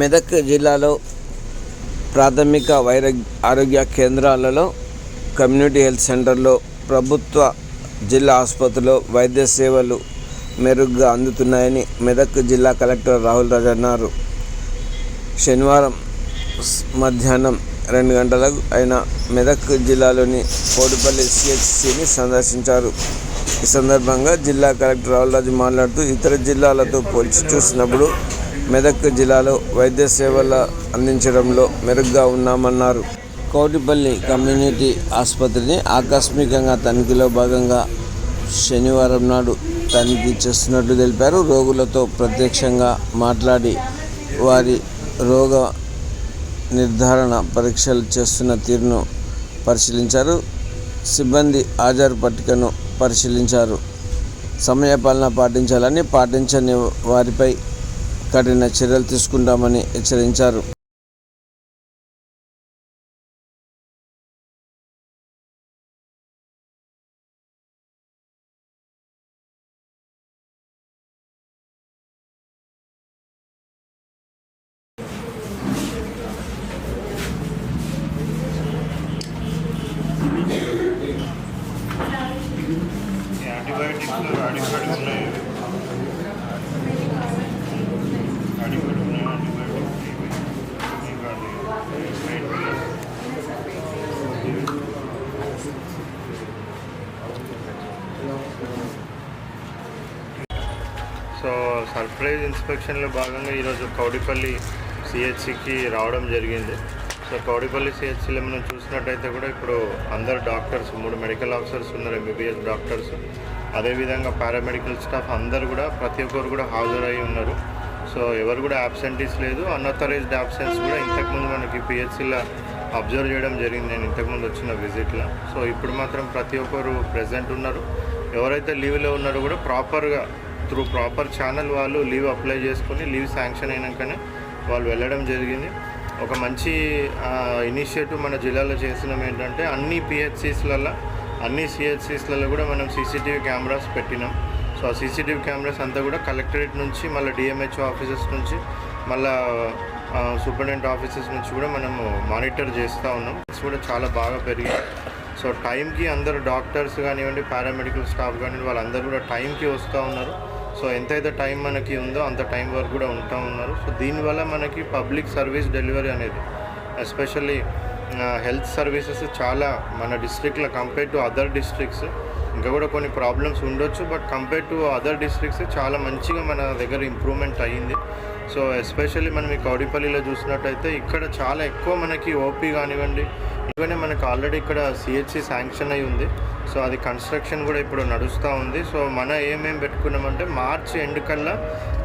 మెదక్ జిల్లాలో ప్రాథమిక వైర ఆరోగ్య కేంద్రాలలో కమ్యూనిటీ హెల్త్ సెంటర్లో ప్రభుత్వ జిల్లా ఆసుపత్రిలో వైద్య సేవలు మెరుగ్గా అందుతున్నాయని మెదక్ జిల్లా కలెక్టర్ రాహుల్ రాజ్ అన్నారు. శనివారం మధ్యాహ్నం రెండు గంటలకు ఆయన మెదక్ జిల్లాలోని కోడిపల్లి సిహెచ్సిని సందర్శించారు. ఈ సందర్భంగా జిల్లా కలెక్టర్ రాహుల్ రాజు మాట్లాడుతూ ఇతర జిల్లాలతో పోల్చి చూసినప్పుడు మెదక్ జిల్లాలో వైద్య సేవల అందించడంలో మెరుగ్గా ఉన్నామన్నారు. కోటిపల్లి కమ్యూనిటీ ఆసుపత్రిని ఆకస్మికంగా తనిఖీలో భాగంగా శనివారం నాడు తనిఖీ చేస్తున్నట్లు తెలిపారు. రోగులతో ప్రత్యక్షంగా మాట్లాడి వారి రోగ నిర్ధారణ పరీక్షలు చేస్తున్న తీరును పరిశీలించారు. సిబ్బంది హాజరు పట్టికను పరిశీలించారు. సమయపాలన పాటించాలని పాటించని వారిపై కఠిన చర్యలు తీసుకుంటామని హెచ్చరించారు. యాంటీబయాటిక్స్ యాంటీబయాటిక్ ఉన్నాయి యాంటీబయాటిక్ ఉన్నాయి యాంటీబయాటిక్ ఇంకా అది పెయిన్ కిల్లర్ సో సర్ప్రైజ్ ఇన్స్పెక్షన్లో భాగంగా ఈరోజు కౌడిపల్లి సిహెచ్సికి రావడం జరిగింది. సో కౌడిపల్లి సిహెచ్సిలో మనం చూసినట్టయితే కూడా ఇప్పుడు అందరు డాక్టర్స్ మూడు మెడికల్ ఆఫీసర్స్ ఉన్నారు ఎంబీబీఎస్ డాక్టర్స్. అదేవిధంగా పారామెడికల్ స్టాఫ్ అందరు కూడా ప్రతి ఒక్కరు కూడా హాజరై ఉన్నారు. సో ఎవరు కూడా యాబ్సెంటీస్ లేదు. అన్అథరైజ్డ్ యాబ్సెన్స్ కూడా ఇంతకుముందు మనకి పిహెచ్సిలో అబ్జర్వ్ చేయడం జరిగింది. నేను ఇంతకుముందు వచ్చిన విజిట్లో సో ఇప్పుడు మాత్రం ప్రతి ఒక్కరు ప్రజెంట్ ఉన్నారు. ఎవరైతే లీవ్లో ఉన్నారో కూడా ప్రాపర్గా త్రూ ప్రాపర్ ఛానల్ వాళ్ళు లీవ్ అప్లై చేసుకొని లీవ్ శాంక్షన్ అయినాకనే వాళ్ళు వెళ్ళడం జరిగింది. ఒక మంచి ఇనిషియేటివ్ మన జిల్లాలో చేసినాం ఏంటంటే అన్ని పిహెచ్సిస్లలో అన్ని సిహెచ్సిస్లలో కూడా మనం సీసీటీవీ కెమెరాస్ పెట్టినాం. సో ఆ సీసీటీవీ కెమెరాస్ అంతా కూడా కలెక్టరేట్ నుంచి మళ్ళీ డిఎంహెచ్ఓ ఆఫీసెస్ నుంచి మళ్ళీ సూపరింటెండెంట్ ఆఫీసెస్ నుంచి కూడా మనము మానిటర్ చేస్తూ ఉన్నాం. కూడా చాలా బాగా పెరిగింది. సో టైంకి అందరు డాక్టర్స్ కానివ్వండి పారామెడికల్ స్టాఫ్ కానివ్వండి వాళ్ళందరూ కూడా టైంకి వస్తూ ఉన్నారు. సో ఎంతైతే టైం మనకి ఉందో అంత టైం వరకు కూడా ఉంటూ ఉన్నారు. సో దీనివల్ల మనకి పబ్లిక్ సర్వీస్ డెలివరీ అనేది ఎస్పెషల్లీ హెల్త్ సర్వీసెస్ చాలా మన డిస్ట్రిక్ట్లో కంపేర్ టు అదర్ డిస్ట్రిక్ట్స్ ఇంకా కూడా కొన్ని ప్రాబ్లమ్స్ ఉండొచ్చు. But compare to other districts చాలా మంచిగా మన దగ్గర ఇంప్రూవ్మెంట్ అయ్యింది. సో ఎస్పెషల్లీ మనం ఈ కౌడిపల్లిలో చూసినట్టయితే ఇక్కడ చాలా ఎక్కువ మనకి ఓపీ కానివ్వండి ఎందుకంటే మనకు ఆల్రెడీ ఇక్కడ సిహెచ్సి శాంక్షన్ అయి ఉంది. సో అది కన్స్ట్రక్షన్ కూడా ఇప్పుడు నడుస్తూ ఉంది. సో మన ఏమేం పెట్టుకున్నామంటే మార్చ్ ఎండ్ కల్లా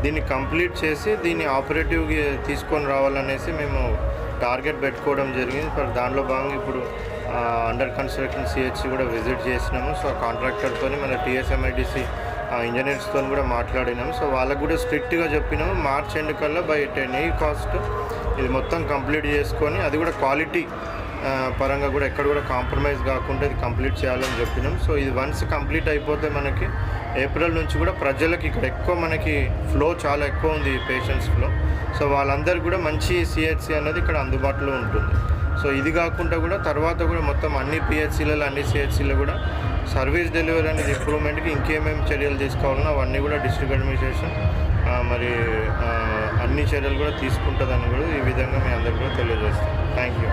దీన్ని కంప్లీట్ చేసి దీన్ని ఆపరేటివ్కి తీసుకొని రావాలనేసి మేము టార్గెట్ పెట్టుకోవడం జరిగింది. మరి దానిలో భాగంగా ఇప్పుడు అండర్ కన్స్ట్రక్షన్ సిహెచ్సి కూడా విజిట్ చేసినాము. సో కాంట్రాక్టర్తో మన టీఎస్ఎంఐడిసి ఇంజనీర్స్తో కూడా మాట్లాడినాము. సో వాళ్ళకు కూడా స్ట్రిక్ట్గా చెప్పినాము. మార్చ్ ఎండ్ కల్లా బై టెన్ ఏ కాస్ట్ ఇది మొత్తం కంప్లీట్ చేసుకొని అది కూడా క్వాలిటీ పరంగా కూడా ఎక్కడ కూడా కాంప్రమైజ్ కాకుండా ఇది కంప్లీట్ చేయాలని చెప్పినాం. సో ఇది వన్స్ కంప్లీట్ అయిపోతే మనకి ఏప్రిల్ నుంచి కూడా ప్రజలకి ఇక్కడ ఎక్కువ మనకి ఫ్లో చాలా ఎక్కువ ఉంది పేషెంట్స్ ఫ్లో సో వాళ్ళందరికీ కూడా మంచి సిహెచ్సి అనేది ఇక్కడ అందుబాటులో ఉంటుంది. సో ఇది కాకుండా కూడా తర్వాత కూడా మొత్తం అన్ని పిహెచ్సిలలో అన్ని సిహెచ్సిలో కూడా సర్వీస్ డెలివరీ అనేది ఇంప్రూవ్మెంట్కి ఇంకేమేమి చర్యలు తీసుకోవాలన్నా అవన్నీ కూడా డిస్ట్రిక్ట్ అడ్మినిస్ట్రేషన్ మరి అన్ని చర్యలు కూడా తీసుకుంటుందని కూడా ఈ విధంగా మీ అందరికీ కూడా తెలియజేస్తాం. Thank you